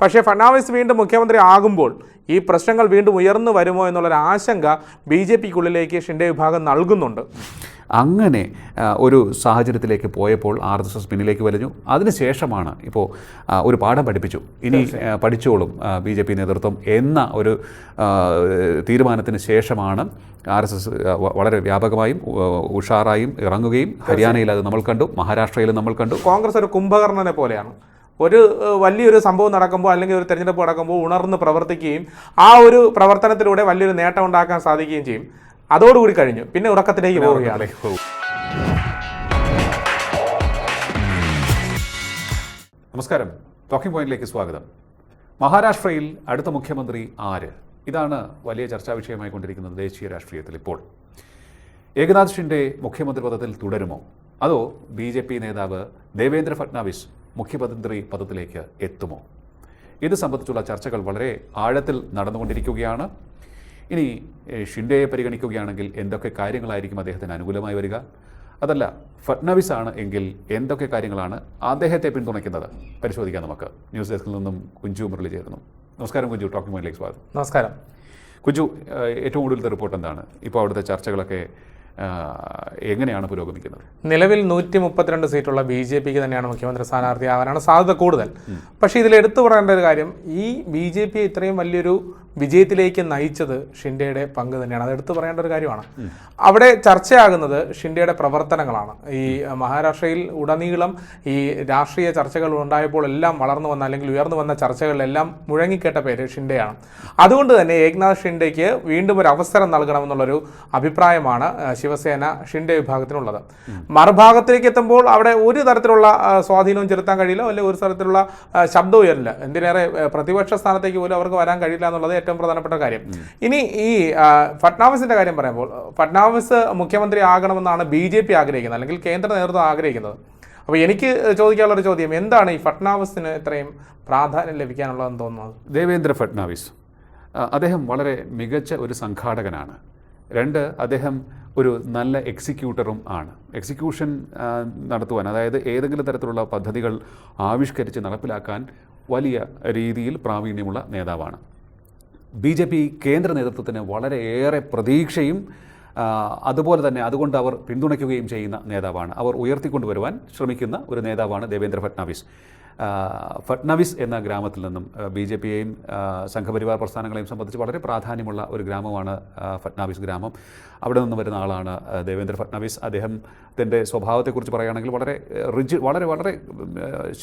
പക്ഷേ ഫഡ്നാവിസ് വീണ്ടും മുഖ്യമന്ത്രി ആകുമ്പോൾ ഈ പ്രശ്നങ്ങൾ വീണ്ടും ഉയർന്നു വരുമോ എന്നുള്ളൊരു ആശങ്ക ബി ജെ പിക്കുള്ളിലേക്ക് ഷിൻഡെ വിഭാഗം നൽകുന്നുണ്ട്. അങ്ങനെ ഒരു സാഹചര്യത്തിലേക്ക് പോയപ്പോൾ ആർ എസ് എസ് പിന്നിലേക്ക് വലഞ്ഞു. അതിനുശേഷമാണ് ഇപ്പോൾ ഒരു പാഠം പഠിപ്പിച്ചു. ഇനി പഠിച്ചോളും ബി ജെ പി നേതൃത്വം എന്ന ഒരു തീരുമാനത്തിന് ശേഷമാണ് ആർ എസ് എസ് വളരെ വ്യാപകമായും ഉഷാറായും ഇറങ്ങുകയും. ഹരിയാനയിൽ അത് നമ്മൾ കണ്ടു മഹാരാഷ്ട്രയിൽ നമ്മൾ കണ്ടു. കോൺഗ്രസ് ഒരു കുംഭകർണനെ പോലെയാണ്. ഒരു വലിയൊരു സംഭവം നടക്കുമ്പോൾ അല്ലെങ്കിൽ ഒരു തെരഞ്ഞെടുപ്പ് നടക്കുമ്പോൾ ഉണർന്ന് പ്രവർത്തിക്കുകയും ആ ഒരു പ്രവർത്തനത്തിലൂടെ വലിയൊരു നേട്ടം ഉണ്ടാക്കാൻ സാധിക്കുകയും ചെയ്യും. അതോടുകൂടി കഴിഞ്ഞു. പിന്നെ ഉറക്കത്തിലേക്ക് പോവുകയാണ്. നമസ്കാരം. ടോക്കിംഗ് പോയിന്റിലേക്ക് സ്വാഗതം. മഹാരാഷ്ട്രയിൽ അടുത്ത മുഖ്യമന്ത്രി ആര്? ഇതാണ് വലിയ ചർച്ചാ വിഷയമായി കൊണ്ടിരിക്കുന്നത് ദേശീയ രാഷ്ട്രീയത്തിൽ ഇപ്പോൾ. ഏകനാഥ് ഷിൻഡെ മുഖ്യമന്ത്രി പദത്തിൽ തുടരുമോ? അതോ ബി ജെ പി നേതാവ് ദേവേന്ദ്ര ഫട്നാവിസ് മുഖ്യമന്ത്രി പദത്തിലേക്ക് എത്തുമോ? ഇത് സംബന്ധിച്ചുള്ള ചർച്ചകൾ വളരെ ആഴത്തിൽ നടന്നുകൊണ്ടിരിക്കുകയാണ്. ഇനി ഷിൻഡയെ പരിഗണിക്കുകയാണെങ്കിൽ എന്തൊക്കെ കാര്യങ്ങളായിരിക്കും അദ്ദേഹത്തിന് അനുകൂലമായി വരിക? അതല്ല ഫഡ്നാവിസ് ആണ് എങ്കിൽ എന്തൊക്കെ കാര്യങ്ങളാണ് അദ്ദേഹത്തെ പിന്തുണയ്ക്കുന്നത്? പരിശോധിക്കാം നമുക്ക്. ന്യൂസ് ഡെസ്കിൽ നിന്നും കുഞ്ചു മുരളി ചേരുന്നു. നമസ്കാരം കുഞ്ചു. ടോക്കിംഗ് മൈലേക്ക് സ്വാഗതം. നമസ്കാരം. കുഞ്ചു ഏറ്റവും കൂടുതലത്തെ റിപ്പോർട്ട് എന്താണ്? ഇപ്പോൾ അവിടുത്തെ ചർച്ചകളൊക്കെ എങ്ങനെയാണ് പുരോഗമിക്കുന്നത്? നിലവിൽ നൂറ്റി മുപ്പത്തിരണ്ട് സീറ്റുള്ള ബി ജെ പിക്ക് തന്നെയാണ് മുഖ്യമന്ത്രി സ്ഥാനാർത്ഥി ആവാനാണ് സാധ്യത കൂടുതൽ. പക്ഷേ ഇതിൽ എടുത്തു പറയേണ്ട ഒരു കാര്യം ഈ ബി ജെ പി ഇത്രയും വലിയൊരു വിജയത്തിലേക്ക് നയിച്ചത് ഷിൻഡയുടെ പങ്ക് തന്നെയാണ്. അത് എടുത്തു പറയേണ്ട ഒരു കാര്യമാണ്. അവിടെ ചർച്ചയാകുന്നത് ഷിൻഡയുടെ പ്രവർത്തനങ്ങളാണ്. ഈ മഹാരാഷ്ട്രയിൽ ഉടനീളം ഈ രാഷ്ട്രീയ ചർച്ചകൾ ഉണ്ടായപ്പോൾ എല്ലാം വളർന്നു വന്ന അല്ലെങ്കിൽ ഉയർന്നു വന്ന ചർച്ചകളിലെല്ലാം മുഴങ്ങിക്കേട്ട പേര് ഷിൻഡെയാണ്. അതുകൊണ്ട് തന്നെ ഏക്നാഥ് ഷിൻഡെക്ക് വീണ്ടും ഒരു അവസരം നൽകണമെന്നുള്ളൊരു അഭിപ്രായമാണ് ശിവസേന ഷിൻഡെ വിഭാഗത്തിനുള്ളത്. മറുഭാഗത്തിലേക്ക് എത്തുമ്പോൾ അവിടെ ഒരു തരത്തിലുള്ള സ്വാധീനവും ചെലുത്താൻ കഴിയില്ല അല്ലെങ്കിൽ ഒരു തരത്തിലുള്ള ശബ്ദം ഉയരില്ല. എന്തിനേറെ പ്രതിപക്ഷ സ്ഥാനത്തേക്ക് പോലും അവർക്ക് വരാൻ കഴിയില്ല എന്നുള്ളത് ഏറ്റവും പ്രധാനപ്പെട്ട കാര്യം. ഇനി ഈ ഫട്നാവിസിന്റെ കാര്യം പറയുമ്പോൾ ഫട്നാവിസ് മുഖ്യമന്ത്രി ആകണമെന്നാണ് ബി ജെ പി ആഗ്രഹിക്കുന്നത് അല്ലെങ്കിൽ കേന്ദ്ര നേതൃത്വം ആഗ്രഹിക്കുന്നത്. അപ്പോൾ എനിക്ക് ചോദിക്കാനുള്ള ഒരു ചോദ്യം എന്താണ് ഈ ഫട്നാവിസിന് ഇത്രയും പ്രാധാന്യം ലഭിക്കാനുള്ളതെന്ന് തോന്നുന്നത്? ദേവേന്ദ്ര ഫട്നാവിസ് അദ്ദേഹം വളരെ മികച്ച ഒരു സംഘാടകനാണ്. രണ്ട് അദ്ദേഹം ഒരു നല്ല എക്സിക്യൂട്ടറും ആണ്. എക്സിക്യൂഷൻ നടത്തുവാൻ അതായത് ഏതെങ്കിലും തരത്തിലുള്ള പദ്ധതികൾ ആവിഷ്കരിച്ച് നടപ്പിലാക്കാൻ വലിയ രീതിയിൽ പ്രാവീണ്യമുള്ള നേതാവാണ്. ബി ജെ പി കേന്ദ്ര നേതൃത്വത്തിന് വളരെയേറെ പ്രതീക്ഷയും അതുപോലെ തന്നെ അതുകൊണ്ട് അവർ പിന്തുണയ്ക്കുകയും ചെയ്യുന്ന നേതാവാണ്. അവർ ഉയർത്തിക്കൊണ്ടുവരുവാൻ ശ്രമിക്കുന്ന ഒരു നേതാവാണ് ദേവേന്ദ്ര ഫട്നാവിസ്. ഫട്നാവിസ് എന്ന ഗ്രാമത്തിൽ നിന്നും ബി ജെ പിയെയും സംഘപരിവാർ പ്രസ്ഥാനങ്ങളെയും സംബന്ധിച്ച് വളരെ പ്രാധാന്യമുള്ള ഒരു ഗ്രാമമാണ് ഫട്നാവിസ് ഗ്രാമം. അവിടെ നിന്ന് വരുന്ന ആളാണ് ദേവേന്ദ്ര ഫട്നാവിസ്. അദ്ദേഹത്തിന്റെ സ്വഭാവത്തെക്കുറിച്ച് പറയുകയാണെങ്കിൽ വളരെ റിജ് വളരെ വളരെ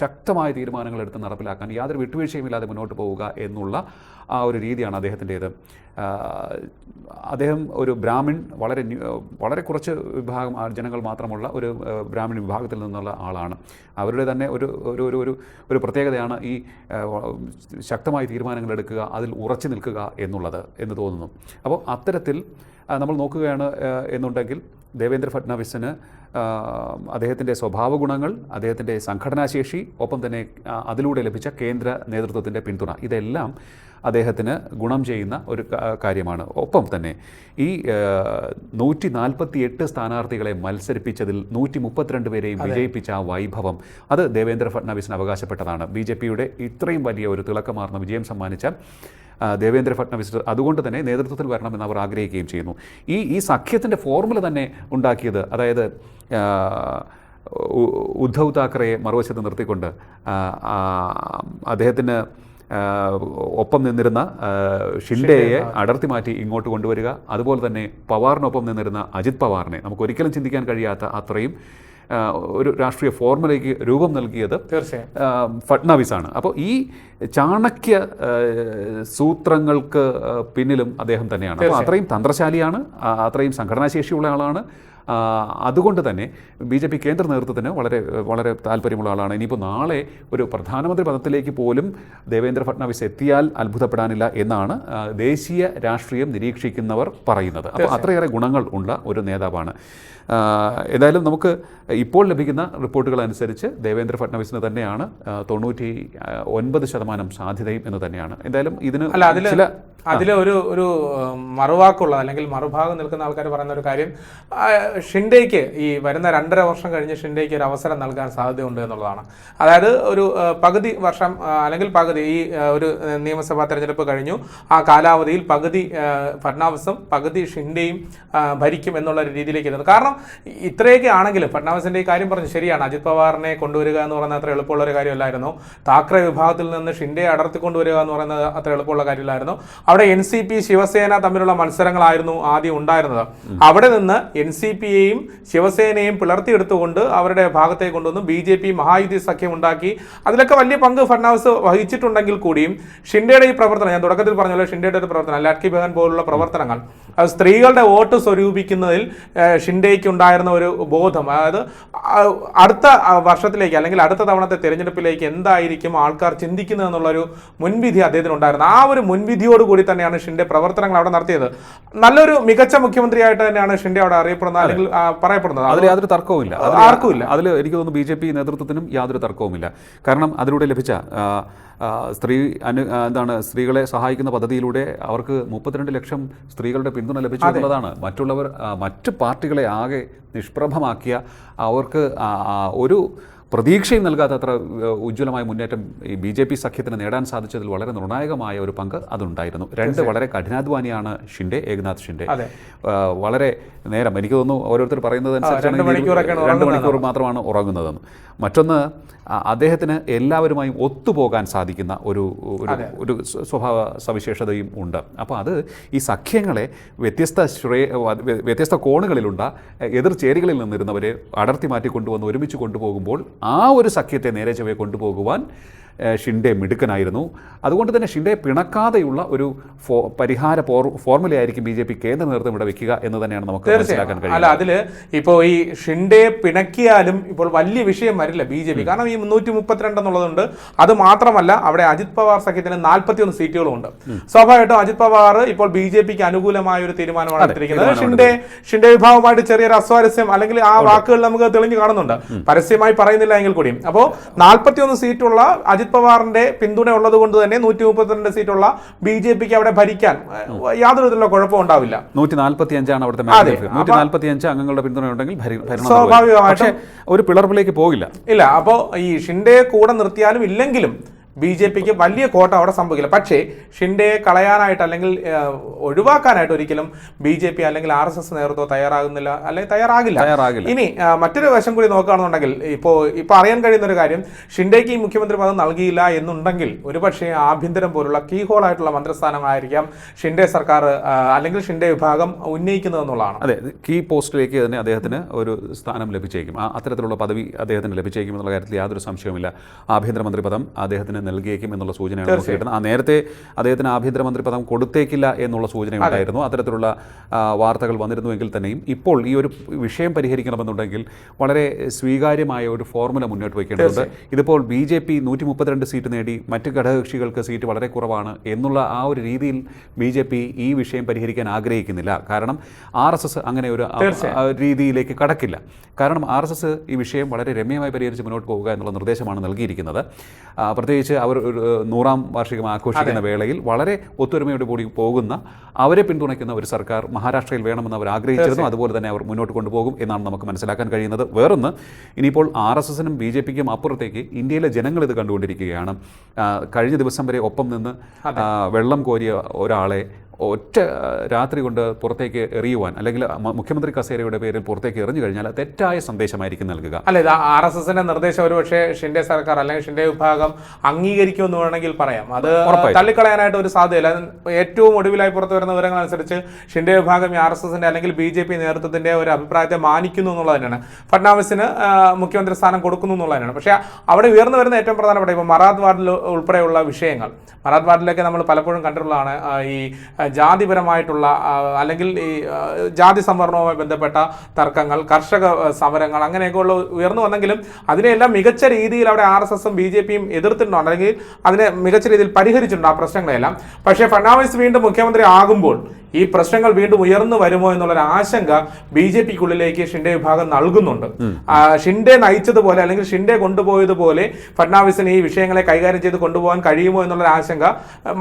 ശക്തമായ തീരുമാനങ്ങൾ എടുത്ത് നടപ്പിലാക്കാൻ യാതൊരു വിട്ടുവീഴ്ചയും ഇല്ലാതെ മുന്നോട്ട് പോവുക എന്നുള്ള ആ ഒരു രീതിയാണ് അദ്ദേഹത്തിന്റേത്. അദ്ദേഹം ഒരു ബ്രാഹ്മിൺ വളരെ വളരെ കുറച്ച് വിഭാഗം ജനങ്ങൾ മാത്രമുള്ള ഒരു ബ്രാഹ്മിൺ വിഭാഗത്തിൽ നിന്നുള്ള ആളാണ്. അവരുടെ തന്നെ ഒരു ഒരു ഒരു ഒരു പ്രത്യേകതയാണ് ഈ ശക്തമായി തീരുമാനങ്ങൾ എടുക്കുക അതിൽ ഉറച്ചു നിൽക്കുക എന്നുള്ളത് എന്ന് തോന്നുന്നു. അപ്പോൾ അത്തരത്തിൽ നമ്മൾ നോക്കുകയാണ് എന്നുണ്ടെങ്കിൽ ദേവേന്ദ്ര ഫട്നാവിസിന് അദ്ദേഹത്തിന്റെ സ്വഭാവ ഗുണങ്ങൾ അദ്ദേഹത്തിന്റെ സംഘടനാശേഷി ഒപ്പം തന്നെ അതിലൂടെ ലഭിച്ച കേന്ദ്ര നേതൃത്വത്തിന്റെ പിന്തുണ ഇതെല്ലാം അദ്ദേഹത്തിന് ഗുണം ചെയ്യുന്ന ഒരു കാര്യമാണ്. ഒപ്പം തന്നെ ഈ നൂറ്റി നാൽപ്പത്തി എട്ട് സ്ഥാനാർത്ഥികളെ മത്സരിപ്പിച്ചതിൽ നൂറ്റി മുപ്പത്തിരണ്ട് പേരെയും വിജയിപ്പിച്ച ആ വൈഭവം അത് ദേവേന്ദ്ര ഫട്നാവിസിന് അവകാശപ്പെട്ടതാണ്. ബി ജെ പിയുടെ ഇത്രയും വലിയ ഒരു തിളക്കമാർന്ന വിജയം സമ്മാനിച്ച ദേവേന്ദ്ര ഫട്നാവിസ് അതുകൊണ്ട് തന്നെ നേതൃത്വത്തിൽ വരണമെന്ന് അവർ ആഗ്രഹിക്കുകയും ചെയ്യുന്നു. ഈ ഈ സഖ്യത്തിന്റെ ഫോർമുല തന്നെ ഉണ്ടാക്കിയത് അതായത് ഉദ്ധവ് താക്കറയെ മറുവശത്ത് നിർത്തിക്കൊണ്ട് അദ്ദേഹത്തിന് ഒപ്പം നിന്നിരുന്ന ഷിൻഡേയെ അടർത്തി മാറ്റി ഇങ്ങോട്ട് കൊണ്ടുവരിക. അതുപോലെ തന്നെ പവാറിനൊപ്പം നിന്നിരുന്ന അജിത് പവാറിനെ നമുക്ക് ഒരിക്കലും ചിന്തിക്കാൻ കഴിയാത്ത അത്രയും ഒരു രാഷ്ട്രീയ ഫോർമുലയ്ക്ക് രൂപം നൽകിയത് തീർച്ചയായും. ആണ് ഫട്നാവിസാണ് അപ്പോൾ ഈ ചാണക്യ സൂത്രങ്ങൾക്ക് പിന്നിലും അദ്ദേഹം തന്നെയാണ്. അപ്പോൾ അത്രയും തന്ത്രശാലിയാണ് അത്രയും സംഘടനാശേഷിയുള്ള ആളാണ്. അതുകൊണ്ട് തന്നെ ബി ജെ പി കേന്ദ്ര നേതൃത്വത്തിന് വളരെ വളരെ താല്പര്യമുള്ള ആളാണ്. ഇനിയിപ്പോൾ നാളെ ഒരു പ്രധാനമന്ത്രി പദത്തിലേക്ക് പോലും ദേവേന്ദ്ര ഫട്നാവിസ് എത്തിയാൽ അത്ഭുതപ്പെടാനില്ല എന്നാണ് ദേശീയ രാഷ്ട്രീയം നിരീക്ഷിക്കുന്നവർ പറയുന്നത്. അപ്പോൾ അത്രയേറെ ഗുണങ്ങൾ ഉള്ള ഒരു നേതാവാണ്. എന്തായാലും ഏതായാലും നമുക്ക് ഇപ്പോൾ ലഭിക്കുന്ന റിപ്പോർട്ടുകൾ അനുസരിച്ച് ദേവേന്ദ്ര ഫട്നാവിസിന് തന്നെയാണ് തൊണ്ണൂറ്റി ഒൻപത് ശതമാനം സാധ്യതയും എന്ന് തന്നെയാണ്. എന്തായാലും ഇതിന് ചില അതിൽ ഒരു ഒരു മറുവാക്കുള്ളത് അല്ലെങ്കിൽ മറുഭാഗം നിൽക്കുന്ന ആൾക്കാർ പറയുന്ന ഒരു കാര്യം ഷിൻഡേക്ക് ഈ വരുന്ന രണ്ടര വർഷം കഴിഞ്ഞ് ഷിൻഡേക്ക് ഒരു അവസരം നൽകാൻ സാധ്യതയുണ്ട് എന്നുള്ളതാണ്. അതായത് ഒരു പകുതി വർഷം അല്ലെങ്കിൽ പകുതി ഈ ഒരു നിയമസഭാ തെരഞ്ഞെടുപ്പ് കഴിഞ്ഞു ആ കാലാവധിയിൽ പകുതി ഫഡ്നാവിസും പകുതി ഷിൻഡെയും ഭരിക്കും എന്നുള്ള ഒരു രീതിയിലേക്ക് എത്തുന്നത് കാരണം ഇത്രയൊക്കെ ആണെങ്കിലും ഫഡ്നാവിസിന്റെ ഈ കാര്യം പറഞ്ഞു ശരിയാണ് അജിത് പവാറിനെ കൊണ്ടുവരിക എന്ന് പറയുന്നത് അത്ര എളുപ്പമുള്ള ഒരു കാര്യമല്ലായിരുന്നു. താക്കറെ വിഭാഗത്തിൽ നിന്ന് ഷിൻഡെ അടർത്തിക്കൊണ്ടുവരിക എന്ന് പറയുന്നത് അത്ര എളുപ്പമുള്ള കാര്യമില്ലായിരുന്നു. അവിടെ എൻ സി പി ശിവസേന തമ്മിലുള്ള മത്സരങ്ങളായിരുന്നു ആദ്യം ഉണ്ടായിരുന്നത്. അവിടെ നിന്ന് എൻ സി പിയെയും ശിവസേനയും പിളർത്തിയെടുത്തുകൊണ്ട് അവരുടെ ഭാഗത്തേക്ക് കൊണ്ടുവന്ന് ബി ജെ പി മഹായുതി സഖ്യം ഉണ്ടാക്കി. അതിലൊക്കെ വലിയ പങ്ക് ഫഡ്നാവിസ് വഹിച്ചിട്ടുണ്ടെങ്കിൽ കൂടിയും ഷിൻഡയുടെ ഈ പ്രവർത്തനം ഞാൻ തുടക്കത്തിൽ പറഞ്ഞല്ലോ ഷിൻഡയുടെ ഒരു പ്രവർത്തനം ലാഡ്കി ബഹൻ പോലുള്ള പ്രവർത്തനങ്ങൾ അത് സ്ത്രീകളുടെ വോട്ട് സ്വരൂപിക്കുന്നതിൽ ഷിൻഡേക്ക് ഉണ്ടായിരുന്ന ഒരു ബോധം. അതായത് അടുത്ത വർഷത്തിലേക്ക് അല്ലെങ്കിൽ അടുത്ത തവണത്തെ തിരഞ്ഞെടുപ്പിലേക്ക് എന്തായിരിക്കും ആൾക്കാർ ചിന്തിക്കുന്നത് എന്നുള്ളൊരു മുൻവിധി അദ്ദേഹത്തിന് ഉണ്ടായിരുന്നു ആ ഒരു മുൻവിധിയോട് കൂടി തന്നെയാണ് ഷിൻഡെ പ്രവർത്തനങ്ങൾ അവിടെ നടത്തിയത്. നല്ലൊരു മികച്ച മുഖ്യമന്ത്രിയായിട്ട് തന്നെയാണ് ഷിൻഡെ അവിടെ അറിയപ്പെടുന്നത് അല്ലെങ്കിൽ പറയപ്പെടുന്നത്. അതിൽ യാതൊരു തർക്കവുമില്ല. ആർക്കും ആർക്കുമില്ല. അതിൽ എനിക്ക് തോന്നുന്നു ബി ജെ പി നേതൃത്വത്തിനും യാതൊരു തർക്കവുമില്ല. കാരണം അതിലൂടെ ലഭിച്ച സ്ത്രീ അനു എന്താണ് സ്ത്രീകളെ സഹായിക്കുന്ന പദ്ധതിയിലൂടെ അവർക്ക് മുപ്പത്തിരണ്ട് ലക്ഷം സ്ത്രീകളുടെ പിന്തുണ ലഭിച്ചു എന്നുള്ളതാണ്. മറ്റുള്ളവർ മറ്റ് പാർട്ടികളെ ആകെ നിഷ്പ്രഭമാക്കിയ അവർക്ക് ഒരു പ്രതീക്ഷയും നൽകാത്തത്ര അത്ര ഉജ്ജ്വലമായ മുന്നേറ്റം ഈ ബി ജെ പി സഖ്യത്തിന് നേടാൻ സാധിച്ചതിൽ വളരെ നിർണായകമായ ഒരു പങ്ക് അതുണ്ടായിരുന്നു. രണ്ട് വളരെ കഠിനാധ്വാനിയാണ് ഷിൻഡെ ഏകനാഥ് ഷിൻഡെ. വളരെ നേരം എനിക്ക് തോന്നുന്നു ഓരോരുത്തർ പറയുന്നത് അനുസരിച്ചാണ് രണ്ട് മണിക്കൂർ മാത്രമാണ് ഉറങ്ങുന്നതെന്ന്. മറ്റൊന്ന് അദ്ദേഹത്തിന് എല്ലാവരുമായും ഒത്തുപോകാൻ സാധിക്കുന്ന ഒരു ഒരു ഒരു സ്വഭാവ സവിശേഷതയും ഉണ്ട്. അപ്പോൾ അത് ഈ സഖ്യങ്ങളെ വ്യത്യസ്ത ശ്രേ വ്യത്യസ്ത കോണുകളിലുണ്ട്. എതിർ ചേരികളിൽ നിന്നിരുന്നവരെ അടർത്തി മാറ്റിക്കൊണ്ടുവന്ന് ഒരുമിച്ച് കൊണ്ടുപോകുമ്പോൾ ആ ഒരു സഖ്യത്തെ നേരെ ചൊവ്വെ കൊണ്ടുപോകുവാൻ ഷിൻഡെ മിടുക്കനായിരുന്നു. അതുകൊണ്ട് തന്നെ ഷിൻഡെ പിണക്കാതെയുള്ള ഒരു ഫോ പരിഹാര ഫോർ ഫോർമുലയായിരിക്കും ബി ജെ പി കേന്ദ്ര നേതൃത്വം ഇവിടെ വെക്കുക എന്ന് തന്നെയാണ് നമുക്ക് മനസ്സിലാക്കാൻ കഴിയുന്നത്. അല്ല അതിൽ ഇപ്പോൾ ഇപ്പോ ഈ ഷിൻഡെ പിണക്കിയാലും ഇപ്പോൾ വലിയ വിഷയം വരില്ല ബി ജെ പി. കാരണം ഈ മുന്നൂറ്റി മുപ്പത്തിരണ്ട് എന്നുള്ളതുണ്ട്. അത് മാത്രമല്ല അവിടെ അജിത് പവാർ സഖ്യത്തിന് നാൽപ്പത്തിയൊന്ന് സീറ്റുകളും ഉണ്ട് സ്വാഭാവികമായിട്ടും അജിത് പവാർ ഇപ്പോൾ ബി ജെ പിക്ക് അനുകൂലമായ ഒരു തീരുമാനമാണ് എടുത്തിരിക്കുന്നത്. ഷിൻഡെ ഷിൻഡെ വിഭാഗമായിട്ട് ചെറിയൊരു അസ്വാരസ്യം അല്ലെങ്കിൽ ആ വാക്കുകൾ നമുക്ക് തെളിഞ്ഞു കാണുന്നുണ്ട്. പരസ്യമായി പറയുന്നില്ല എങ്കിൽ കൂടിയും. അപ്പോൾ നാൽപ്പത്തിയൊന്ന് സീറ്റുള്ള അജിത് പവാറിന്റെ പിന്തുണ ഉള്ളത് കൊണ്ട് തന്നെ നൂറ്റി മുപ്പത്തിരണ്ട് സീറ്റുള്ള ബി ജെ പിക്ക് അവിടെ ഭരിക്കാൻ യാതൊരു വിധത്തിലുള്ള കുഴപ്പം ഉണ്ടാവില്ല. നൂറ്റി നാൽപ്പത്തി അഞ്ചാണ് അവിടുത്തെ. നൂറ്റി നാൽപ്പത്തി അഞ്ച് അംഗങ്ങളുടെ പിന്തുണ ഉണ്ടെങ്കിൽ സ്വാഭാവികമായിട്ട് സ്വാഭാവികമായിട്ടും ഒരു പിളർപ്പിലേക്ക് പോകില്ല. ഇല്ല അപ്പോൾ ഈ ഷിൻഡേ കൂടെ നിർത്തിയാലും ഇല്ലെങ്കിലും ബി ജെ പിക്ക് വലിയ കോട്ട അവിടെ സംഭവിക്കില്ല. പക്ഷേ ഷിൻഡയെ കളയാനായിട്ട് അല്ലെങ്കിൽ ഒഴിവാക്കാനായിട്ട് ഒരിക്കലും ബി ജെ പി അല്ലെങ്കിൽ ആർ എസ് എസ് നേതൃത്വം തയ്യാറാകുന്നില്ല. അല്ലെങ്കിൽ തയ്യാറാകില്ല. തയ്യാറാകില്ല. ഇനി മറ്റൊരു വശം കൂടി നോക്കുകയാണെന്നുണ്ടെങ്കിൽ ഇപ്പോൾ ഇപ്പോൾ അറിയാൻ കഴിയുന്ന ഒരു കാര്യം ഷിൻഡേക്ക് ഈ മുഖ്യമന്ത്രി പദം നൽകിയില്ല എന്നുണ്ടെങ്കിൽ ഒരുപക്ഷെ ആഭ്യന്തരം പോലുള്ള കീ ഹോൾ ആയിട്ടുള്ള മന്ത്രിസ്ഥാനമായിരിക്കാം ഷിൻഡെ സർക്കാർ അല്ലെങ്കിൽ ഷിൻഡെ വിഭാഗം ഉന്നയിക്കുന്നതെന്നുള്ളതാണ്. അതെ കീ പോസ്റ്റിലേക്ക് തന്നെ അദ്ദേഹത്തിന് ഒരു സ്ഥാനം ലഭിച്ചേക്കും. അത്തരത്തിലുള്ള പദവി അദ്ദേഹത്തിന് ലഭിച്ചേക്കും എന്നുള്ള കാര്യത്തിൽ യാതൊരു സംശയവുമില്ല. ആഭ്യന്തരമന്ത്രി പദം അദ്ദേഹത്തിന് നൽകിയേക്കും എന്നുള്ള സൂചനയാണ് നമുക്ക് കിട്ടുന്നത്. ആ നേരത്തെ അദ്ദേഹത്തിന് ആഭ്യന്തരമന്ത്രി പദം കൊടുത്തേക്കില്ല എന്നുള്ള സൂചന ഉണ്ടായിരുന്നു അത്തരത്തിലുള്ള വാർത്തകൾ വന്നിരുന്നുവെങ്കിൽ തന്നെയും ഇപ്പോൾ ഈ ഒരു വിഷയം പരിഹരിക്കണമെന്നുണ്ടെങ്കിൽ വളരെ സ്വീകാര്യമായ ഒരു ഫോർമുല മുന്നോട്ട് വയ്ക്കേണ്ടതുണ്ട്. ഇതിപ്പോൾ ബി ജെ പി നൂറ്റി മുപ്പത്തിരണ്ട് സീറ്റ് നേടി മറ്റ് ഘടകകക്ഷികൾക്ക് സീറ്റ് വളരെ കുറവാണ് എന്നുള്ള ആ ഒരു രീതിയിൽ ബി ജെ പി ഈ വിഷയം പരിഹരിക്കാൻ ആഗ്രഹിക്കുന്നില്ല. കാരണം ആർ എസ് എസ് അങ്ങനെ ഒരു രീതിയിലേക്ക് കടക്കില്ല. കാരണം ആർ എസ് എസ് ഈ വിഷയം വളരെ രമ്യമായി പരിഹരിച്ച് മുന്നോട്ട് പോകുക എന്നുള്ള നിർദ്ദേശമാണ് നൽകിയിരിക്കുന്നത്. ആ, പ്രത്യേകിച്ച് അവർ ഒരു നൂറാം വാർഷികം ആഘോഷിക്കുന്ന വേളയിൽ വളരെ ഒത്തൊരുമയോട് കൂടി പോകുന്ന അവരെ പിന്തുണയ്ക്കുന്ന ഒരു സർക്കാർ മഹാരാഷ്ട്രയിൽ വേണമെന്ന് അവർ ആഗ്രഹിച്ചിരുന്നു. അതുപോലെ തന്നെ അവർ മുന്നോട്ട് കൊണ്ടുപോകും എന്നാണ് നമുക്ക് മനസ്സിലാക്കാൻ കഴിയുന്നത്. വേറൊന്ന് ഇനിയിപ്പോൾ ആർ എസ് എസിനും ബി ജെ പിക്കും അപ്പുറത്തേക്ക് ഇന്ത്യയിലെ ജനങ്ങൾ ഇത് കണ്ടുകൊണ്ടിരിക്കുകയാണ്. കഴിഞ്ഞ ദിവസം വരെ ഒപ്പം നിന്ന് വെള്ളം കോരിയ ഒരാളെ ഒറ്റ രാത്രി കൊണ്ട് പുറത്തേക്ക് എറിയുവാൻ അല്ലെങ്കിൽ മുഖ്യമന്ത്രി കസേരയുടെ പേരിൽ പുറത്തേക്ക് എറിഞ്ഞു കഴിഞ്ഞാൽ തെറ്റായ സന്ദേശമായിരിക്കും നൽകുക. അല്ല ഇത് ആർ എസ് എസിന്റെ നിർദ്ദേശം ഒരുപക്ഷെ ഷിൻഡെ സർക്കാർ അല്ലെങ്കിൽ ഷിൻഡെ വിഭാഗം അംഗീകരിക്കുമെന്ന് വേണമെങ്കിൽ പറയാം. അത്. തള്ളിക്കളയാനായിട്ട് ഒരു സാധ്യതയില്ല ഏറ്റവും ഒടുവിലായി പുറത്തു വരുന്ന വിവരങ്ങൾ അനുസരിച്ച് ഷിൻഡെ വിഭാഗം ആർ എസ് എസിന്റെ അല്ലെങ്കിൽ ബി ജെ പി നേതൃത്വത്തിന്റെ ഒരു അഭിപ്രായത്തെ മാനിക്കുന്നു എന്നുള്ളത് തന്നെയാണ്. ഫഡ്നാവിസിന് മുഖ്യമന്ത്രി സ്ഥാനം കൊടുക്കുന്നു എന്നുള്ളത് തന്നെയാണ്. പക്ഷേ അവിടെ ഉയർന്നു വരുന്ന ഏറ്റവും പ്രധാനപ്പെട്ട ഇപ്പോൾ മറാത്ത് വാർഡിൽ ഉൾപ്പെടെയുള്ള വിഷയങ്ങൾ. മറാത്ത് വാർഡിലൊക്കെ നമ്മൾ പലപ്പോഴും കണ്ടിട്ടുള്ളതാണ് ഈ ജാതിപരമായിട്ടുള്ള അല്ലെങ്കിൽ ഈ ജാതി സംവരണവുമായി ബന്ധപ്പെട്ട തർക്കങ്ങൾ കർഷക സമരങ്ങൾ അങ്ങനെയൊക്കെയുള്ള ഉയർന്നു വന്നെങ്കിലും അതിനെല്ലാം മികച്ച രീതിയിൽ അവിടെ ആർ എസ് എസും ബി ജെ പിയും എതിർത്തിട്ടുണ്ടോ. അല്ലെങ്കിൽ അതിനെ മികച്ച രീതിയിൽ പരിഹരിച്ചിട്ടുണ്ട് ആ പ്രശ്നങ്ങളെല്ലാം പക്ഷേ ഫഡ്നാവിസ് വീണ്ടും മുഖ്യമന്ത്രി ആകുമ്പോൾ ഈ പ്രശ്നങ്ങൾ വീണ്ടും ഉയർന്നു വരുമോ എന്നുള്ളൊരു ആശങ്ക ബി ജെ പിക്കുള്ളിലേക്ക് ഷിൻഡെ വിഭാഗം നൽകുന്നുണ്ട്. ഷിൻഡെ നയിച്ചതുപോലെ അല്ലെങ്കിൽ ഷിൻഡെ കൊണ്ടുപോയതുപോലെ ഫഡ്നാവിസിന് ഈ വിഷയങ്ങളെ കൈകാര്യം ചെയ്ത് കൊണ്ടുപോകാൻ കഴിയുമോ എന്നുള്ളൊരു ആശങ്ക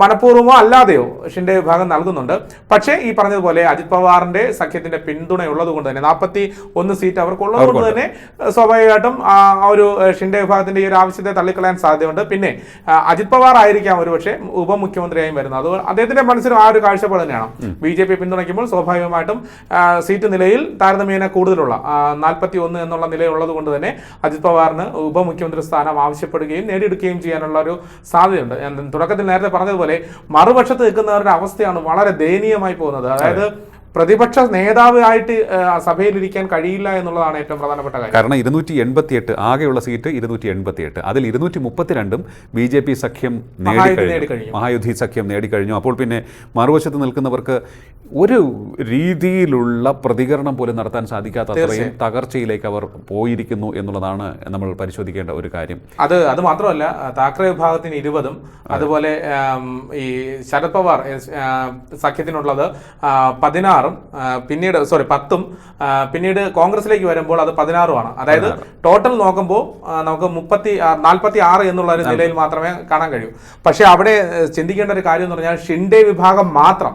മനഃപൂർവമോ അല്ലാതെയോ ഷിൻഡെ വിഭാഗം നൽകുന്നുണ്ട്. പക്ഷേ ഈ പറഞ്ഞതുപോലെ അജിത് പവാറിന്റെ സഖ്യത്തിന്റെ പിന്തുണയുള്ളത് കൊണ്ട് തന്നെ നാൽപ്പത്തി ഒന്ന് സീറ്റ് അവർക്കുള്ളത് കൊണ്ട് തന്നെ സ്വാഭാവികമായിട്ടും ആ ഒരു ഷിൻഡെ വിഭാഗത്തിന്റെ ഈ ഒരു ആവശ്യത്തെ തള്ളിക്കളയാൻ സാധ്യതയുണ്ട്. പിന്നെ അജിത് പവാർ ആയിരിക്കാം ഒരുപക്ഷെ ഉപമുഖ്യമന്ത്രിയായും വരുന്നത്. അത് അദ്ദേഹത്തിന്റെ മനസ്സിലും ആ ഒരു കാഴ്ചപ്പാട് തന്നെയാണ്. ബി ജെ പി പിന്തുണയ്ക്കുമ്പോൾ സ്വാഭാവികമായിട്ടും സീറ്റ് നിലയിൽ താരതമ്യേന കൂടുതലുള്ള നാൽപ്പത്തി ഒന്ന് എന്നുള്ള നിലയുള്ളത് കൊണ്ട് തന്നെ അജിത് പവാറിന് ഉപമുഖ്യമന്ത്രി സ്ഥാനം ആവശ്യപ്പെടുകയും നേടിയെടുക്കുകയും ചെയ്യാനുള്ള ഒരു സാധ്യതയുണ്ട്. തുടക്കത്തിൽ നേരത്തെ പറഞ്ഞതുപോലെ മറുപക്ഷത്ത് നിൽക്കുന്നവരുടെ അവസ്ഥയാണ് വളരെ ദയനീയമായി പോകുന്നത്. അതായത് പ്രതിപക്ഷ നേതാവ് ആയിട്ട് സഭയിലിരിക്കാൻ കഴിയില്ല എന്നുള്ളതാണ് ഏറ്റവും പ്രധാനപ്പെട്ട കാര്യം. കാരണം ഇരുന്നൂറ്റി എൺപത്തിയെട്ട് ആകെയുള്ള സീറ്റ് ഇരുന്നൂറ്റി എൺപത്തിയെട്ട്. അതിൽ ഇരുന്നൂറ്റി മുപ്പത്തിരണ്ടും ബി ജെ പി സഖ്യം നേടിക്കഴിഞ്ഞു. മഹായുദ്ധി സഖ്യം നേടിക്കഴിഞ്ഞു. അപ്പോൾ പിന്നെ മറുവശത്ത് നിൽക്കുന്നവർക്ക് ഒരു രീതിയിലുള്ള പ്രതികരണം പോലും നടത്താൻ സാധിക്കാത്ത അത്രയും തകർച്ചയിലേക്ക് അവർ പോയിരിക്കുന്നു എന്നുള്ളതാണ് നമ്മൾ പരിശോധിക്കേണ്ട ഒരു കാര്യം. അത് അത് മാത്രമല്ല താക്കറെ വിഭാഗത്തിന് ഇരുപതും അതുപോലെ ഈ ശരത് പവാർ സഖ്യത്തിനുള്ളത് ആ, പതിനാറും പിന്നീട് സോറി പത്തും പിന്നീട് കോൺഗ്രസിലേക്ക് വരുമ്പോൾ അത് പതിനാറുമാണ്. അതായത് ടോട്ടൽ നോക്കുമ്പോൾ നമുക്ക് മുപ്പത്തി നാൽപ്പത്തി ആറ് എന്നുള്ള ഒരു നിലയിൽ മാത്രമേ കാണാൻ കഴിയൂ. പക്ഷേ അവിടെ ചിന്തിക്കേണ്ട ഒരു കാര്യം എന്ന് പറഞ്ഞാൽ ഷിൻഡെ വിഭാഗം മാത്രം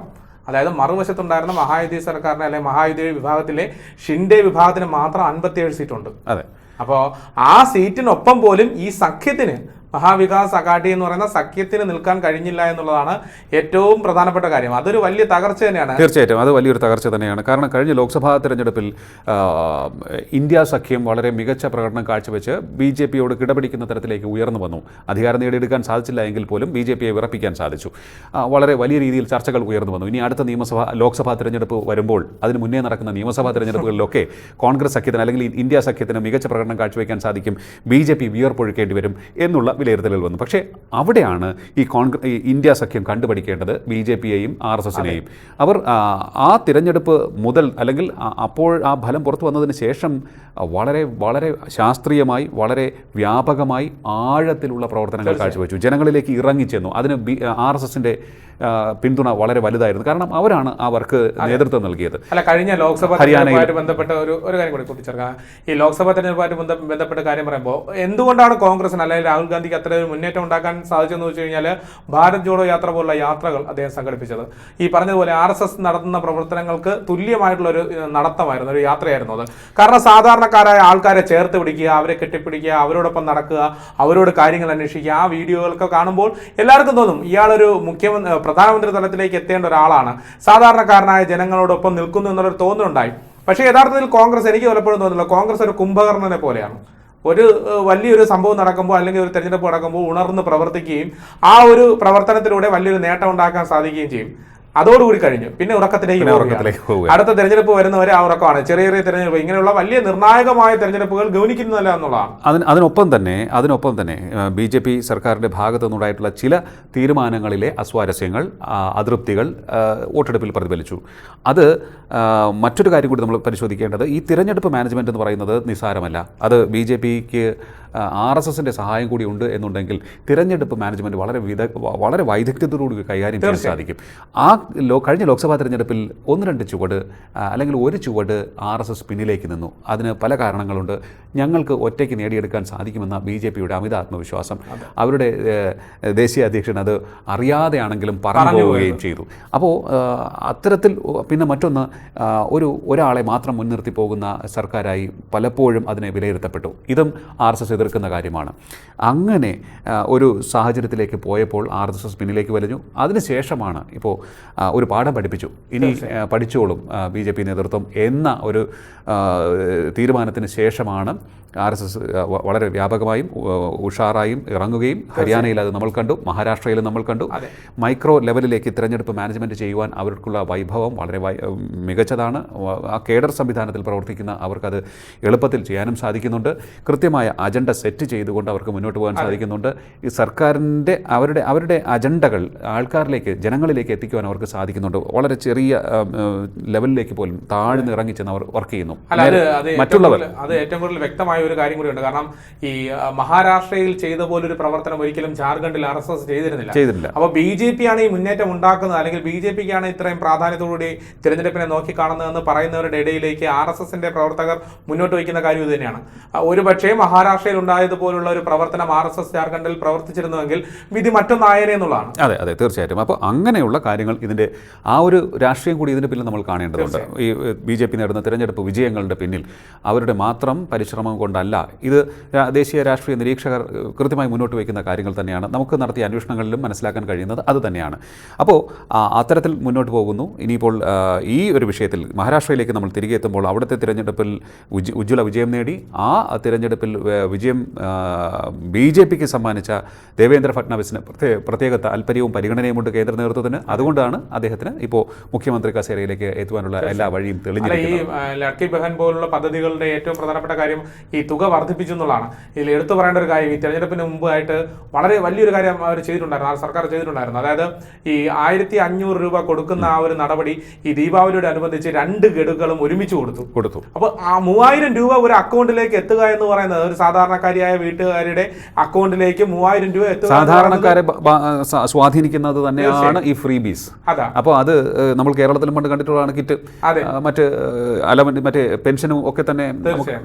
അതായത് മറുവശത്തുണ്ടായിരുന്ന മഹായുതി സർക്കാരിനെ അല്ലെങ്കിൽ മഹായുതി വിഭാഗത്തിലെ ഷിൻഡെ വിഭാഗത്തിന് മാത്രം അൻപത്തിയേഴ് സീറ്റുണ്ട്. അതെ. അപ്പോൾ ആ സീറ്റിനൊപ്പം പോലും ഈ സഖ്യത്തിന് മഹാവികാസ് അഘാടി എന്ന് പറയുന്ന സഖ്യത്തിന് നിൽക്കാൻ കഴിഞ്ഞില്ല എന്നുള്ളതാണ് ഏറ്റവും പ്രധാനപ്പെട്ട കാര്യം. അതൊരു വലിയ തകർച്ച തന്നെയാണ്. തീർച്ചയായിട്ടും. അത് വലിയൊരു തകർച്ച തന്നെയാണ്. കാരണം കഴിഞ്ഞ ലോക്സഭാ തെരഞ്ഞെടുപ്പിൽ ഇന്ത്യ സഖ്യം വളരെ മികച്ച പ്രകടനം കാഴ്ചവെച്ച് ബി ജെ പിയോട് കിടപിടിക്കുന്ന തരത്തിലേക്ക് ഉയർന്നു വന്നു. അധികാരം നേടിയെടുക്കാൻ സാധിച്ചില്ല എങ്കിൽ പോലും ബി ജെ പിയെ വിറപ്പിക്കാൻ സാധിച്ചു. വളരെ വലിയ രീതിയിൽ ചർച്ചകൾ ഉയർന്നു വന്നു. ഇനി അടുത്ത നിയമസഭ ലോക്സഭാ തെരഞ്ഞെടുപ്പ് വരുമ്പോൾ അതിന് മുന്നേ നടക്കുന്ന നിയമസഭാ തെരഞ്ഞെടുപ്പുകളിലൊക്കെ കോൺഗ്രസ് സഖ്യത്തിന് അല്ലെങ്കിൽ ഇന്ത്യ സഖ്യത്തിന് മികച്ച പ്രകടനം കാഴ്ചവെക്കാൻ സാധിക്കും. ബി ജെ പി വിയർപ്പൊഴുക്കേണ്ടി വരും എന്നുള്ള വിലയിരുത്തലുകൾ വന്നു. പക്ഷേ അവിടെയാണ് ഈ കോൺഗ്രസ് ഇന്ത്യ സഖ്യം കണ്ടുപിടിക്കേണ്ടത് ബി ജെ പിയെയും ആർ എസ് എസിനെയും. അവർ ആ, ആ തിരഞ്ഞെടുപ്പ് മുതൽ അല്ലെങ്കിൽ അപ്പോൾ ആ ഫലം പുറത്തു വന്നതിന് ശേഷം വളരെ വളരെ ശാസ്ത്രീയമായി വളരെ വ്യാപകമായി ആഴത്തിലുള്ള പ്രവർത്തനങ്ങൾ കാഴ്ചവെച്ചു. ജനങ്ങളിലേക്ക് ഇറങ്ങിച്ചെന്നു. അതിന് ബി ആർ എസ് എസിന്റെ പിന്തുണ വളരെ വലുതായിരുന്നു. കാരണം അവരാണ് ആ വർക്ക് നേതൃത്വം നൽകിയത്. അല്ല കഴിഞ്ഞ ലോക്സഭാ തെരഞ്ഞെടുപ്പുമായിട്ട് ബന്ധപ്പെട്ട ഒരു ഒരു കാര്യം കൂടി കൂട്ടിച്ചേർക്കാം. ഈ ലോക്സഭാ തെരഞ്ഞെടുപ്പുമായിട്ട് ബന്ധപ്പെട്ട കാര്യം പറയുമ്പോൾ എന്തുകൊണ്ടാണ് കോൺഗ്രസിന് അല്ലെങ്കിൽ രാഹുൽ ഗാന്ധിക്ക് അത്ര ഒരു മുന്നേറ്റം ഉണ്ടാക്കാൻ സാധിച്ചതെന്ന് വെച്ച് കഴിഞ്ഞാൽ ഭാരത് ജോഡോ യാത്ര പോലുള്ള യാത്രകൾ അദ്ദേഹം സംഘടിപ്പിച്ചത്. ഈ പറഞ്ഞതുപോലെ ആർ എസ് എസ് നടത്തുന്ന പ്രവർത്തനങ്ങൾക്ക് തുല്യമായിട്ടുള്ള ഒരു നടത്തമായിരുന്നു ഒരു യാത്രയായിരുന്നു അത്. കാരണം സാധാരണക്കാരായ ആൾക്കാരെ ചേർത്ത് പിടിക്കുക അവരെ കെട്ടിപ്പിടിക്കുക അവരോടൊപ്പം നടക്കുക അവരോട് കാര്യങ്ങൾ അന്വേഷിക്കുക ആ വീഡിയോകളൊക്കെ കാണുമ്പോൾ എല്ലാവർക്കും തോന്നും ഇയാളൊരു മുഖ്യമന്ത്രി പ്രധാനമന്ത്രി തലത്തിലേക്ക് എത്തേണ്ട ഒരാളാണ്. സാധാരണക്കാരനായ ജനങ്ങളോടൊപ്പം നിൽക്കുന്നു എന്നുള്ളൊരു തോന്നലുണ്ടായി. പക്ഷേ യഥാർത്ഥത്തിൽ കോൺഗ്രസ് എനിക്ക് പലപ്പോഴും തോന്നുന്നില്ല. കോൺഗ്രസ് ഒരു കുംഭകർണനെ പോലെയാണ്. ഒരു വലിയൊരു സംഭവം നടക്കുമ്പോൾ അല്ലെങ്കിൽ ഒരു തെരഞ്ഞെടുപ്പ് നടക്കുമ്പോൾ ഉണർന്ന് പ്രവർത്തിക്കുകയും ആ ഒരു പ്രവർത്തനത്തിലൂടെ വലിയൊരു നേട്ടം ഉണ്ടാക്കാൻ സാധിക്കുകയും ചെയ്യും. അതോടുകൂടി കഴിഞ്ഞു. പിന്നെ ഉറക്കത്തിലേക്ക് ഉറക്കത്തിലേക്ക് അടുത്ത തെരഞ്ഞെടുപ്പ് വരുന്നവരെ ആ ഉറക്കമാണ്. ചെറിയ ചെറിയ തെരഞ്ഞെടുപ്പ് ഇങ്ങനെയുള്ള വലിയ നിർണായകമായ തെരഞ്ഞെടുപ്പുകൾ ഗൗനിക്കുന്നതല്ല എന്നുള്ളതാണ്. അതിന് അതിനൊപ്പം തന്നെ അതിനൊപ്പം തന്നെ ബി ജെ പി സർക്കാരിന്റെ ഭാഗത്തു നിന്നുണ്ടായിട്ടുള്ള ചില തീരുമാനങ്ങളിലെ അസ്വാരസ്യങ്ങൾ അതൃപ്തികൾ വോട്ടെടുപ്പിൽ പ്രതിഫലിച്ചു. അത് മറ്റൊരു കാര്യം കൂടി നമ്മൾ പരിശോധിക്കേണ്ടത് ഈ തിരഞ്ഞെടുപ്പ് മാനേജ്മെന്റ് എന്ന് പറയുന്നത് നിസ്സാരമല്ല. അത് ബി ജെ പിക്ക് ആർ എസ് എസിന്റെ സഹായം കൂടി ഉണ്ട് എന്നുണ്ടെങ്കിൽ തിരഞ്ഞെടുപ്പ് മാനേജ്മെന്റ് വളരെ വിദ വളരെ വൈദഗ്ധ്യത്തോടുകൂടി കൈകാര്യം ചെയ്യാൻ സാധിക്കും. ആ ലോ കഴിഞ്ഞ ലോക്സഭാ തെരഞ്ഞെടുപ്പിൽ ഒന്ന് രണ്ട് ചുവട് അല്ലെങ്കിൽ ഒരു ചുവട് ആർ എസ് എസ് പിന്നിലേക്ക് നിന്നു. അതിന് പല കാരണങ്ങളുണ്ട്. ഞങ്ങൾക്ക് ഒറ്റയ്ക്ക് നേടിയെടുക്കാൻ സാധിക്കുമെന്ന ബി ജെ പിയുടെ അമിത ആത്മവിശ്വാസം. അവരുടെ ദേശീയ അധ്യക്ഷൻ അത് അറിയാതെയാണെങ്കിലും പറഞ്ഞു പോവുകയും ചെയ്തു. അപ്പോൾ അത്തരത്തിൽ പിന്നെ മറ്റൊന്ന് ഒരു ഒരാളെ മാത്രം മുൻനിർത്തി പോകുന്ന സർക്കാരായി പലപ്പോഴും അതിനെ വിലയിരുത്തപ്പെട്ടു. ഇതും ആർ എസ് എസ് എതിർക്കുന്ന കാര്യമാണ്. അങ്ങനെ ഒരു സാഹചര്യത്തിലേക്ക് പോയപ്പോൾ ആർ എസ് എസ് പിന്നിലേക്ക് വലഞ്ഞു. അതിനുശേഷമാണ് ഇപ്പോൾ ഒരു പാഠം പഠിപ്പിച്ചു. ഇനി പഠിച്ചോളും ബി ജെ പി നേതൃത്വം എന്ന ഒരു തീരുമാനത്തിന് ശേഷമാണ് ആർ എസ് എസ് വളരെ വ്യാപകമായും ഉഷാറായും ഇറങ്ങുകയും ഹരിയാനയിൽ അത് നമ്മൾ കണ്ടു മഹാരാഷ്ട്രയിൽ നമ്മൾ കണ്ടു. മൈക്രോ ലെവലിലേക്ക് തിരഞ്ഞെടുപ്പ് മാനേജ്മെന്റ് ചെയ്യുവാൻ അവർക്കുള്ള വൈഭവം വളരെ മികച്ചതാണ്. ആ കേഡർ സംവിധാനത്തിൽ പ്രവർത്തിക്കുന്ന അവർക്കത് എളുപ്പത്തിൽ ചെയ്യാനും സാധിക്കുന്നുണ്ട്. കൃത്യമായ അജണ്ട സെറ്റ് ചെയ്തുകൊണ്ട് അവർക്ക് മുന്നോട്ട് പോകാൻ സാധിക്കുന്നുണ്ട്. ഈ സർക്കാരിന്റെ അവരുടെ അവരുടെ അജണ്ടകൾ ആൾക്കാരിലേക്ക് ജനങ്ങളിലേക്ക് എത്തിക്കുവാൻ അവർക്ക് സാധിക്കുന്നുണ്ട്. വളരെ ചെറിയ ലെവലിലേക്ക് പോലും താഴ്ന്നിറങ്ങി ചെന്ന് അവർ വർക്ക് ചെയ്യുന്നു. മറ്റുള്ളവർ. അത് ഏറ്റവും കൂടുതൽ വ്യക്തമായ ഒരു കാര്യം കൂടിയുണ്ട്. കാരണം ഈ മഹാരാഷ്ട്രയിൽ ചെയ്ത പോലൊരു പ്രവർത്തനം ഒരിക്കലും ജാർഖണ്ഡിൽ ആർ എസ് എസ് ചെയ്തിരുന്നില്ല. ചെയ്തിട്ടില്ല. അപ്പോൾ ബി ജെ പി ആണ് ഈ മുന്നേറ്റം ഉണ്ടാക്കുന്നത് അല്ലെങ്കിൽ ബി ജെ പിക്കാണ് ഇത്രയും പ്രാധാന്യത്തോടുകൂടി തിരഞ്ഞെടുപ്പിനെ നോക്കി കാണുന്നതെന്ന് പറയുന്നവരുടെ ഇടയിലേക്ക് ആർ എസ് എസിന്റെ പ്രവർത്തകർ മുന്നോട്ട് വയ്ക്കുന്ന കാര്യം ഇത് തന്നെയാണ്. ഒരു പക്ഷേ മഹാരാഷ്ട്രയിൽ ഉണ്ടായതുപോലുള്ള ഒരു പ്രവർത്തനം ആർ എസ് എസ് ജാർഖണ്ഡിൽ പ്രവർത്തിച്ചിരുന്നുവെങ്കിൽ വിധി മറ്റൊന്നായേനെ എന്നുള്ളതാണ്. അതെ അതെ തീർച്ചയായിട്ടും. അപ്പോൾ അങ്ങനെയുള്ള കാര്യങ്ങൾ ഇതിന്റെ ആ ഒരു രാഷ്ട്രീയം കൂടി ഇതിന്റെ പിന്നിൽ നമ്മൾ കാണേണ്ടതുണ്ട്. ഈ ബി ജെ പി നേടുന്ന തിരഞ്ഞെടുപ്പ് വിജയങ്ങളുടെ പിന്നിൽ അവരുടെ മാത്രം പരിശ്രമം കൊണ്ടല്ല. ഇത് ദേശീയ രാഷ്ട്രീയ നിരീക്ഷകർ കൃത്യമായി മുന്നോട്ട് വയ്ക്കുന്ന കാര്യങ്ങൾ തന്നെയാണ്. നമുക്ക് നടത്തിയ അന്വേഷണങ്ങളിലും മനസ്സിലാക്കാൻ കഴിയുന്നത് അത് തന്നെയാണ്. അപ്പോൾ അത്തരത്തിൽ മുന്നോട്ട് പോകുന്നു. ഇനിയിപ്പോൾ ഈ ഒരു വിഷയത്തിൽ മഹാരാഷ്ട്രയിലേക്ക് നമ്മൾ തിരികെ എത്തുമ്പോൾ അവിടുത്തെ തിരഞ്ഞെടുപ്പിൽ ഉജ്ജ്വല വിജയം നേടി ആ തിരഞ്ഞെടുപ്പിൽ വിജയം ബി ജെ പിക്ക് സമ്മാനിച്ച ദേവേന്ദ്ര ഫട്നാവിസിന് പ്രത്യേക പ്രത്യേക താല്പര്യവും പരിഗണനയുമുണ്ട് കേന്ദ്ര നേതൃത്വത്തിന്. അതുകൊണ്ടാണ് അദ്ദേഹത്തിന് ഇപ്പോൾ മുഖ്യമന്ത്രി കസേരയിലേക്ക് എത്തുവാനുള്ള എല്ലാ വഴിയും തെളിഞ്ഞു ഈ ലഡ്കി ബഹൻ പോലുള്ള പദ്ധതികളുടെ ഏറ്റവും പ്രധാനപ്പെട്ട കാര്യം തുക വർദ്ധിപ്പിച്ചു എന്നുള്ളതാണ്. ഇതിൽ എടുത്തു പറയേണ്ട ഒരു കാര്യം ഈ തെരഞ്ഞെടുപ്പിന് മുമ്പായിട്ട് വളരെ വലിയൊരു കാര്യം അവർ ചെയ്തിട്ടുണ്ടായിരുന്നു ആ സർക്കാർ ചെയ്തിട്ടുണ്ടായിരുന്നു. അതായത് ഈ ആയിരത്തി അഞ്ഞൂറ് രൂപ കൊടുക്കുന്ന ആ ഒരു നടപടി ഈ ദീപാവലിയോട് അനുബന്ധിച്ച് രണ്ട് ഗഡുക്കളും ഒരുമിച്ച് കൊടുത്തു. കൊടുത്തു. അപ്പോൾ ആ മൂവായിരം രൂപ ഒരു അക്കൗണ്ടിലേക്ക് എത്തുക എന്ന് പറയുന്നത് ഒരു സാധാരണക്കാരിയായ വീട്ടുകാരുടെ അക്കൗണ്ടിലേക്ക് മൂവായിരം രൂപ എത്തുക സാധാരണക്കാരെ സ്വാധീനിക്കുന്നത് തന്നെയാണ് ഈ ഫ്രീ ബീസ്. അതാ. അപ്പോൾ അത് നമ്മൾ കേരളത്തിലും പണ്ട് കണ്ടിട്ടുള്ളതാണ് കിറ്റ്. മറ്റ് ഏഹ്, മറ്റേ പെൻഷനും ഒക്കെ തന്നെ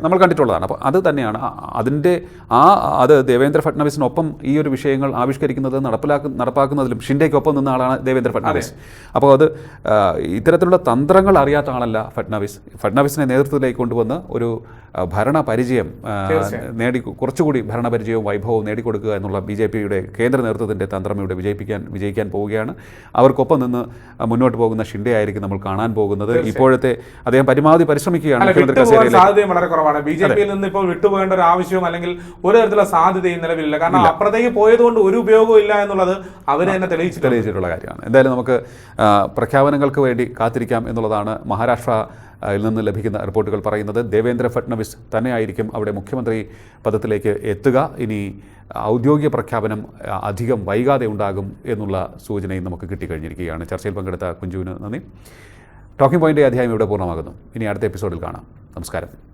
നമ്മൾ കണ്ടിട്ടുള്ളതാണ്. അപ്പോൾ അത് തന്നെയാണ്. അതിന്റെ ആ അത് ദേവേന്ദ്ര ഫട്നാവിസിനൊപ്പം ഈ ഒരു വിഷയങ്ങൾ ആവിഷ്കരിക്കുന്നത് നടപ്പിലാക്ക നടപ്പാക്കുന്നതിലും ഷിൻഡേക്കൊപ്പം നിന്ന ആളാണ് ദേവേന്ദ്ര ഫട്നാവിസ് അപ്പോൾ അത് ഇത്തരത്തിലുള്ള തന്ത്രങ്ങൾ അറിയാത്ത ആളല്ല ഫട്നാവിസ് ഫട്നാവിസിനെ നേതൃത്വത്തിലേക്ക് കൊണ്ടുവന്ന് ഒരു ഭരണപരിചയം ഭരണ പരിചയം നേടി കുറച്ചുകൂടി ഭരണപരിചയവും വൈഭവവും നേടിക്കൊടുക്കുക എന്നുള്ള ബി ജെ പിയുടെ കേന്ദ്ര നേതൃത്വത്തിന്റെ തന്ത്രം ഇവിടെ വിജയിപ്പിക്കാൻ വിജയിക്കാൻ പോവുകയാണ്. അവർക്കൊപ്പം നിന്ന് മുന്നോട്ട് പോകുന്ന ഷിൻഡെ ആയിരിക്കും നമ്മൾ കാണാൻ പോകുന്നത്. ഇപ്പോഴത്തെ അദ്ദേഹം പരമാവധി പരിശ്രമിക്കുകയാണ് മുഖ്യമന്ത്രി വളരെ കുറവാണ്. ബി ജെ പിയിൽ നിന്ന് ഇപ്പോൾ വിട്ടുപോകേണ്ട ഒരു ആവശ്യവും അല്ലെങ്കിൽ ഒരു തരത്തിലുള്ള സാധ്യതയും നിലവിലില്ല. കാരണം അപ്പുറത്തേക്ക് പോയതുകൊണ്ട് ഒരു ഉപയോഗവും ഇല്ല എന്നുള്ളത് അവർ തന്നെ തെളിയിച്ചു തെളിയിച്ചിട്ടുള്ള കാര്യമാണ്. എന്തായാലും നമുക്ക് പ്രഖ്യാപനങ്ങൾക്ക് വേണ്ടി കാത്തിരിക്കാം എന്നുള്ളതാണ് മഹാരാഷ്ട്ര ിൽ നിന്ന് ലഭിക്കുന്ന റിപ്പോർട്ടുകൾ പറയുന്നത്. ദേവേന്ദ്ര ഫട്നവിസ് തന്നെയായിരിക്കും അവിടെ മുഖ്യമന്ത്രി പദത്തിലേക്ക് എത്തുക. ഇനി ഔദ്യോഗിക പ്രഖ്യാപനം അധികം വൈകാതെ ഉണ്ടാകും എന്നുള്ള സൂചനയും നമുക്ക് കിട്ടിക്കഴിഞ്ഞിരിക്കുകയാണ്. ചർച്ചയിൽ പങ്കെടുത്ത കുഞ്ചുവിന് നന്ദി. ടോക്കിംഗ് പോയിന്റ് അധ്യായം ഇവിടെ പൂർണമാകുന്നു. ഇനി അടുത്ത എപ്പിസോഡിൽ കാണാം. നമസ്കാരം.